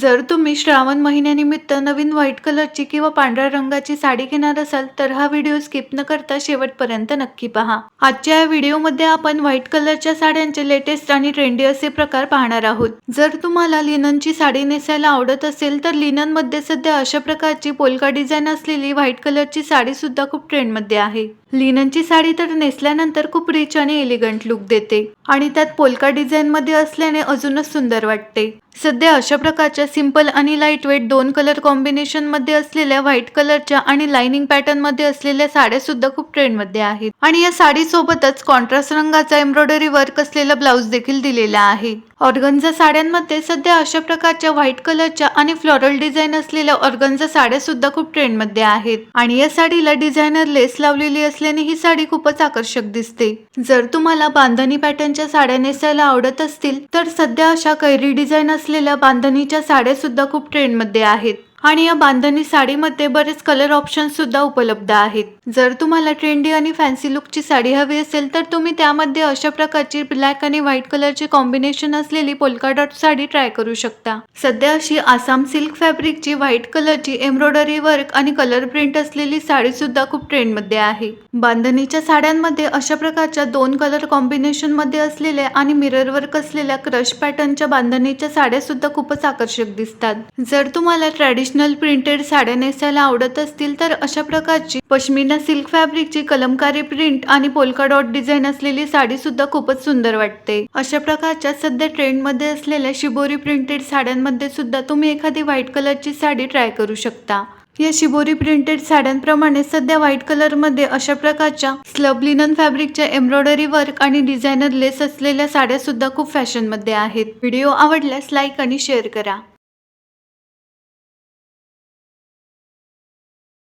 जर तुम्ही श्रावण महिन्यानिमित्त नवीन व्हाईट कलरची किंवा पांढऱ्या रंगाची साडी घेणार असाल तर हा व्हिडिओ स्किप न करता शेवटपर्यंत नक्की पहा. आजच्या या व्हिडिओमध्ये आपण व्हाईट कलरच्या साड्यांचे लेटेस्ट आणि ट्रेंडी असे प्रकार पाहणार आहोत. जर तुम्हाला लिननची साडी नेसायला आवडत असेल तर लिननमध्ये सध्या अशा प्रकारची पोलका डिझाईन असलेली व्हाईट कलरची साडी सुद्धा खूप ट्रेंडमध्ये आहे. लिननची साडी तर नेसल्यानंतर खूप रिच आणि एलिगंट लुक देते आणि त्यात पोलका डिझाईनमध्ये असल्याने अजूनच सुंदर वाटते. सध्या अशा प्रकारच्या सिंपल आणि लाइट वेट दोन कलर कॉम्बिनेशनमध्ये असलेल्या व्हाईट कलरच्या आणि लाइनिंग पॅटर्नमध्ये असलेल्या साड्या सुद्धा खूप ट्रेंडमध्ये आहेत. आणि या साडी सोबतच कॉन्ट्रास्ट रंगाचा एम्ब्रॉयडरी वर्क असलेला ब्लाऊज देखील दिलेला आहे. ऑर्गन्झा साड्यांमध्ये सध्या अशा प्रकारच्या व्हाईट कलरच्या आणि फ्लोरल डिझाईन असलेल्या ऑर्गन्झा साड्या सुद्धा खूप ट्रेंडमध्ये आहेत. आणि या साडीला डिझायनर लेस लावलेली असल्याने ही साडी खूपच आकर्षक दिसते. जर तुम्हाला बांधणी पॅटर्नच्या साड्या नेसायला आवडत असतील तर सध्या अशा कैरी डिझाईन असलेल्या बांधणीच्या साड्या सुद्धा खूप ट्रेंडमध्ये आहेत. आणि या बांधणी साडीमध्ये बरेच कलर ऑप्शन सुद्धा उपलब्ध आहेत. जर तुम्हाला ट्रेंडी आणि फॅन्सी लुकची साडी हवी असेल तर तुम्ही त्यामध्ये अशा प्रकारची ब्लॅक आणि व्हाईट कलरची कॉम्बिनेशन असलेली पोलका डॉट साडी ट्राय करू शकता. सध्या अशी आसाम सिल्क फॅब्रिकची व्हाईट कलरची एम्ब्रॉयडरी वर्क आणि कलर प्रिंट असलेली साडी सुद्धा खूप ट्रेंडमध्ये आहे. बांधणीच्या साड्यांमध्ये अशा प्रकारच्या दोन कलर कॉम्बिनेशनमध्ये असलेल्या आणि मिरर वर्क असलेल्या क्रश पॅटर्नच्या बांधणीच्या साड्या सुद्धा खूपच आकर्षक दिसतात. जर तुम्हाला ट्रॅडिशनल प्रिंटेड साड्या नेसायला आवडत असतील तर अशा प्रकारची पश्मिना सिल्क फॅब्रिकची कलमकारी प्रिंट आणि पोलका डॉट डिझाईन असलेली साडी सुद्धा खूपच सुंदर वाटते. अशा प्रकारच्या सध्या ट्रेंडमध्ये असलेल्या शिबोरी प्रिंटेड साड्यांमध्ये सुद्धा तुम्ही एखादी व्हाईट कलरची साडी ट्राय करू शकता. या शिबोरी प्रिंटेड साड्यांप्रमाणे सध्या व्हाईट कलरमध्ये अशा प्रकारच्या स्लब लिनन फॅब्रिकच्या एम्ब्रॉयडरी वर्क आणि डिझायनर लेस असलेल्या साड्या सुद्धा खूप फॅशनमध्ये आहेत. व्हिडिओ आवडल्यास लाईक आणि शेअर करा.